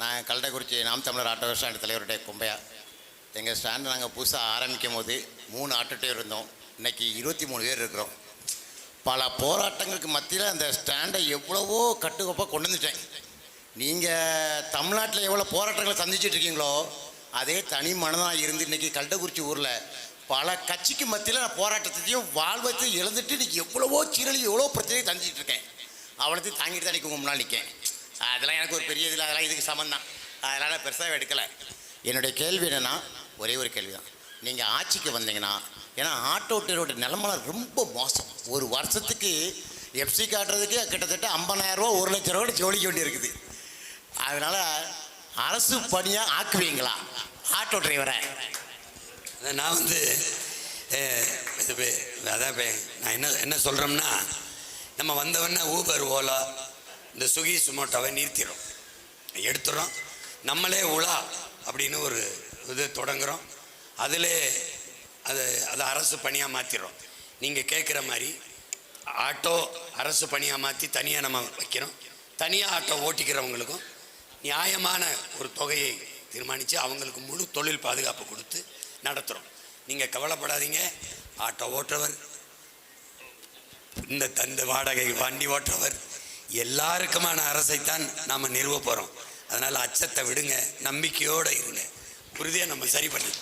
நான் கல்லடைக்குறிச்சி நாம் தமிழர் ஆட்டோ ஸ்டாண்ட் தலைவருடைய கும்பையா. எங்கள் ஸ்டாண்டு நாங்கள் புதுசாக ஆரம்பிக்கும் போது மூணு ஆட்டோட்டே இருந்தோம். இன்னைக்கு இருபத்தி மூணு பேர் இருக்கிறோம். பல போராட்டங்களுக்கு மத்தியில் அந்த ஸ்டாண்டை எவ்வளவோ கட்டுக்கோப்பாக கொண்டு வந்துட்டேன். நீங்கள் தமிழ்நாட்டில் எவ்வளோ போராட்டங்களை சந்திச்சுட்டு இருக்கீங்களோ அதே தனி மனதாக இருந்து இன்னைக்கு கள்ளக்குறிச்சி ஊரில் பல கட்சிக்கு மத்தியில் நான் போராட்டத்தையும் வாழ்வத்தையும் இழந்துட்டு இன்றைக்கி எவ்வளவோ சீரழி எவ்வளோ பிரச்சனையை சந்திச்சிட்டு இருக்கேன். அவ்வளோத்தையும் தாங்கிட்டு தான் நிற்கும் முன்னால் நிற்கேன் அதெல்லாம் எனக்கு ஒரு பெரிய இதில் அதெல்லாம் இதுக்கு சம்மந்தான் அதனால் நான் பெருசாக எடுக்கலை. என்னுடைய கேள்வி என்னென்னா ஒரே ஒரு கேள்வி தான் நீங்கள் ஆட்சிக்கு வந்தீங்கன்னா ஏன்னா ஆட்டோ ஓட்டுநரோட நிலமெல்லாம் ரொம்ப மோசம். ஒரு வருஷத்துக்கு எஃப்சி காட்டுறதுக்கு கிட்டத்தட்ட 50000 ரூபா ஒரு லட்ச ரூபா ஜோலிக்க வேண்டி இருக்குது அதனால் அரசு பணியாக ஆக்குவீங்களா? ஆட்டோ டிரைவரை. நான் வந்து இது பே- அதான் பே- நான் என்ன என்ன சொல்கிறோம்னா நம்ம வந்தவொடனே ஊபர் ஓலா இந்த சுகி சுமோட்டோவை நிறுத்திடுறோம் எடுத்துடுறோம் நம்மளே உலா அப்படின்னு ஒரு இது தொடங்குகிறோம் அதிலே அது அதை அரசு பணியாக மாற்றிடுறோம் நீங்கள் கேட்குற மாதிரி ஆட்டோ அரசு பணியாக மாற்றி தனியாக நம்ம வைக்கிறோம். தனியாக ஆட்டோ ஓட்டிக்கிறவங்களுக்கும் நியாயமான ஒரு தொகையை தீர்மானித்து அவங்களுக்கு முழு தொழில் பாதுகாப்பு கொடுத்து நடத்துகிறோம் நீங்கள் கவலைப்படாதீங்க. ஆட்டோ ஓட்டுறவர் இந்த தந்த வாடகை வண்டி ஓட்டுறவர் எல்லாருக்குமான அரசைத்தான் நாம் நிறுவ போகிறோம் அதனால் அச்சத்தை விடுங்க நம்பிக்கையோடு இருங்க. உறுதியாக நம்ம சரி பண்ணி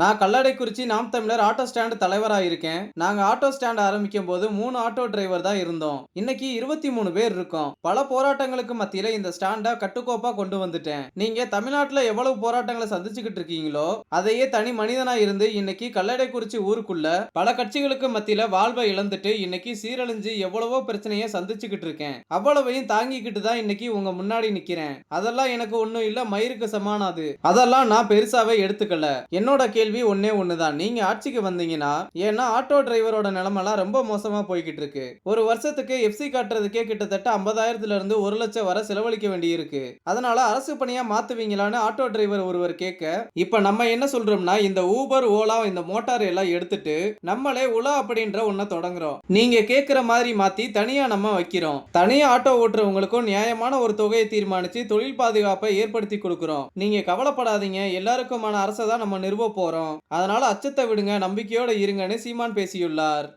நான் கல்லடைக்குறிச்சி நாம் தமிழர் ஆட்டோ ஸ்டாண்ட் தலைவராக இருக்கேன் நாங்கள் ஆட்டோ ஸ்டாண்ட் ஆரம்பிக்கும் போது மூணு ஆட்டோ டிரைவர் தான் இருந்தோம். இன்னைக்கு இருபத்தி மூணு பேர் இருக்கோம். பல போராட்டங்களுக்கு மத்தியில் இந்த ஸ்டாண்டை கட்டுக்கோப்பா கொண்டு வந்துட்டேன். நீங்க தமிழ்நாட்டில் எவ்வளவு போராட்டங்களை சந்திச்சுக்கிட்டு இருக்கீங்களோ அதையே தனி மனிதனா இருந்து இன்னைக்கு கல்லடைக்குறிச்சி ஊருக்குள்ள பல கட்சிகளுக்கு மத்தியில வாழ்வை இழந்துட்டு இன்னைக்கு சீரழிஞ்சு எவ்வளவோ பிரச்சனையை சந்திச்சுக்கிட்டு இருக்கேன். அவ்வளவையும் தாங்கிக்கிட்டு தான் இன்னைக்கு உங்க முன்னாடி நிக்கிறேன். அதெல்லாம் எனக்கு ஒன்றும் இல்ல மயிருக்கு சமானாது அதெல்லாம் நான் பெருசாவே எடுத்துக்கல. என்னோட கேள்வி ஒன்னே ஒண்ணுதான். நீங்க ஆட்சிக்கு வந்தீங்கன்னா ஏன்னா ஆட்டோ டிரைவரோட நிலமெல்லாம் ரொம்ப மோசமா போய்கிட்டு இருக்கு ஒரு வருஷத்துக்கு எஃப்சி காட்டுறதுக்கே கிட்டத்தட்ட ஐம்பதாயிரத்துல இருந்து ஒரு லட்சம் வரை செலவழிக்க வேண்டியிருக்கு. அதனால அரசு பணியா மாத்துவீங்களான்னு ஆட்டோ டிரைவர் ஒருவர் கேட்க இப்ப நம்ம என்ன சொல்றோம்னா இந்த ஊபர் ஓலா இந்த மோட்டார் எல்லாம் எடுத்துட்டு நம்மளே உலா அப்படின்ற ஒன்ன தொடங்குறோம். நீங்க கேக்குற மாதிரி மாத்தி தனியா நம்ம வைக்கிறோம். தனியா ஆட்டோ ஓட்டுறவங்களுக்கும் நியாயமான ஒரு தொகையை தீர்மானிச்சு தொழில் பாதுகாப்பை ஏற்படுத்தி கொடுக்குறோம். நீங்க கவலைப்படாதீங்க. எல்லாருக்குமான அரசை தான் நம்ம நிறுவ போறோம். அதனால அச்சத்தை விடுங்க நம்பிக்கையோட இருங்கன்னு சீமான் பேசியுள்ளார்.